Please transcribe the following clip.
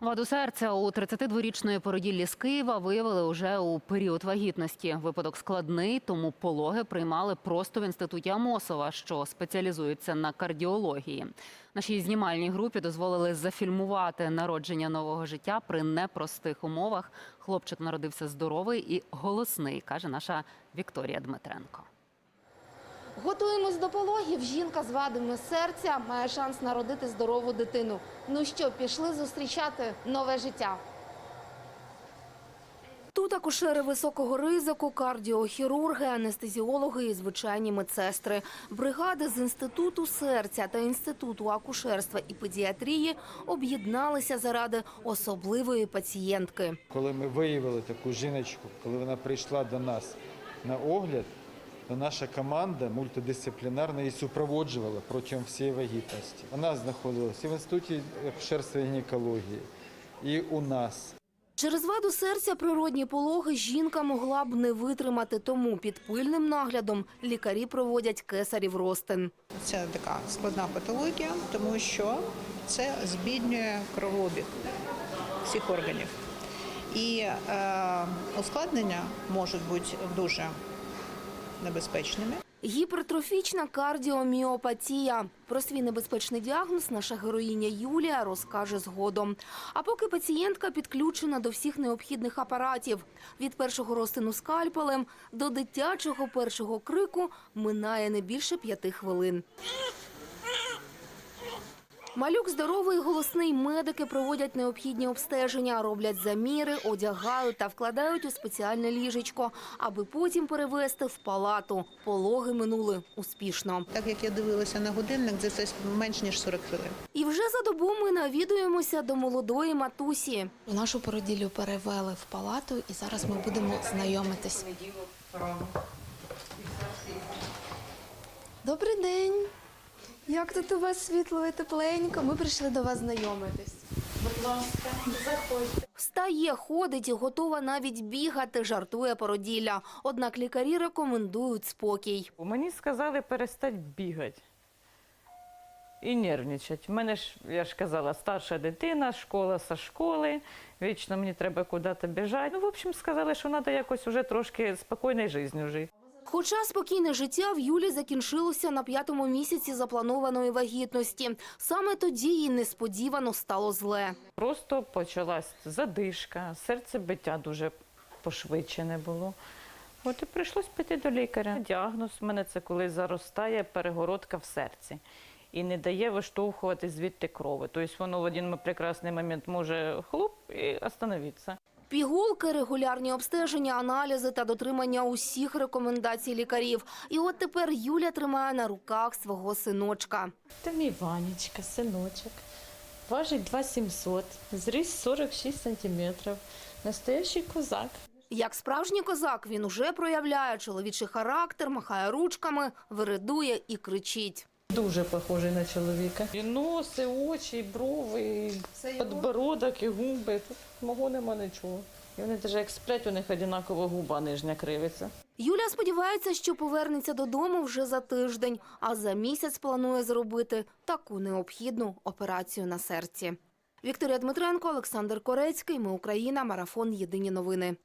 Ваду серця у 32-річної породіллі з Києва виявили уже у період вагітності. Випадок складний, тому пологи приймали просто в інституті Амосова, що спеціалізується на кардіології. Нашій знімальній групі дозволили зафільмувати народження нового життя при непростих умовах. Хлопчик народився здоровий і голосний, каже наша Вікторія Дмитренко. Готуємось до пологів. Жінка з вадами серця має шанс народити здорову дитину. Ну що, пішли зустрічати нове життя. Тут акушери високого ризику, кардіохірурги, анестезіологи і звичайні медсестри. Бригади з інституту серця та інституту акушерства і педіатрії об'єдналися заради особливої пацієнтки. Коли ми виявили таку жіночку, коли вона прийшла до нас на огляд, наша команда мультидисциплінарна її супроводжувала протягом всієї вагітності. Вона знаходилася і в інституті акушерства і гінекології, і у нас. Через ваду серця природні пологи жінка могла б не витримати, тому під пильним наглядом лікарі проводять кесарів розтин. Це така складна патологія, тому що це збіднює кровообіг всіх органів. І е, ускладнення можуть бути дуже небезпечними. Гіпертрофічна кардіоміопатія. Про свій небезпечний діагноз наша героїня Юлія розкаже згодом. А поки пацієнтка підключена до всіх необхідних апаратів. Від першого розтину скальпелем до дитячого першого крику минає не більше п'яти хвилин. Малюк здоровий і голосний. Медики проводять необхідні обстеження, роблять заміри, одягають та вкладають у спеціальне ліжечко, аби потім перевезти в палату. Пологи минули успішно. Так як я дивилася на годинник, це це менш ніж 40 хвилин. І вже за добу ми навідуємося до молодої матусі. Нашу породіллю перевели в палату, і зараз ми будемо знайомитись. Добрий день. Як тут у вас світло і тепленько? Ми прийшли до вас знайомитись. Будь ласка, заходьте. Встає, ходить і готова навіть бігати, жартує породілля. Однак лікарі рекомендують спокій. Мені сказали перестати бігати і нервничати. У мене ж, я ж казала, старша дитина, школа со школи, вічно мені треба куди-то біжати. Ну, в общем, сказали, що треба якось уже трошки спокійною життю жити. Хоча спокійне життя в Юлі закінчилося на п'ятому місяці запланованої вагітності. Саме тоді їй несподівано стало зле. Просто почалась задишка, серцебиття дуже пошвидшене було. От і прийшлось піти до лікаря. Діагноз в мене це коли заростає перегородка в серці і не дає виштовхувати звідти крови. Тобто воно в один прекрасний момент може хлоп і остановитися. Пігулки, регулярні обстеження, аналізи та дотримання усіх рекомендацій лікарів. І от тепер Юля тримає на руках свого синочка. Це мій Ванечка, синочок. Важить 2700, зріс 46 сантиметрів. Настоящий козак. Як справжній козак, він уже проявляє чоловічий характер, махає ручками, виридує і кричить. Дуже похожий на чоловіка. І носи, очі, і брови, і підбородок, і губи. Тут мого нема нічого. І вони навіть як сплять, у них однаково губа нижня кривиться. Юля сподівається, що повернеться додому вже за тиждень, а за місяць планує зробити таку необхідну операцію на серці. Вікторія Дмитренко, Олександр Корецький. Ми Україна. Марафон. Єдині новини.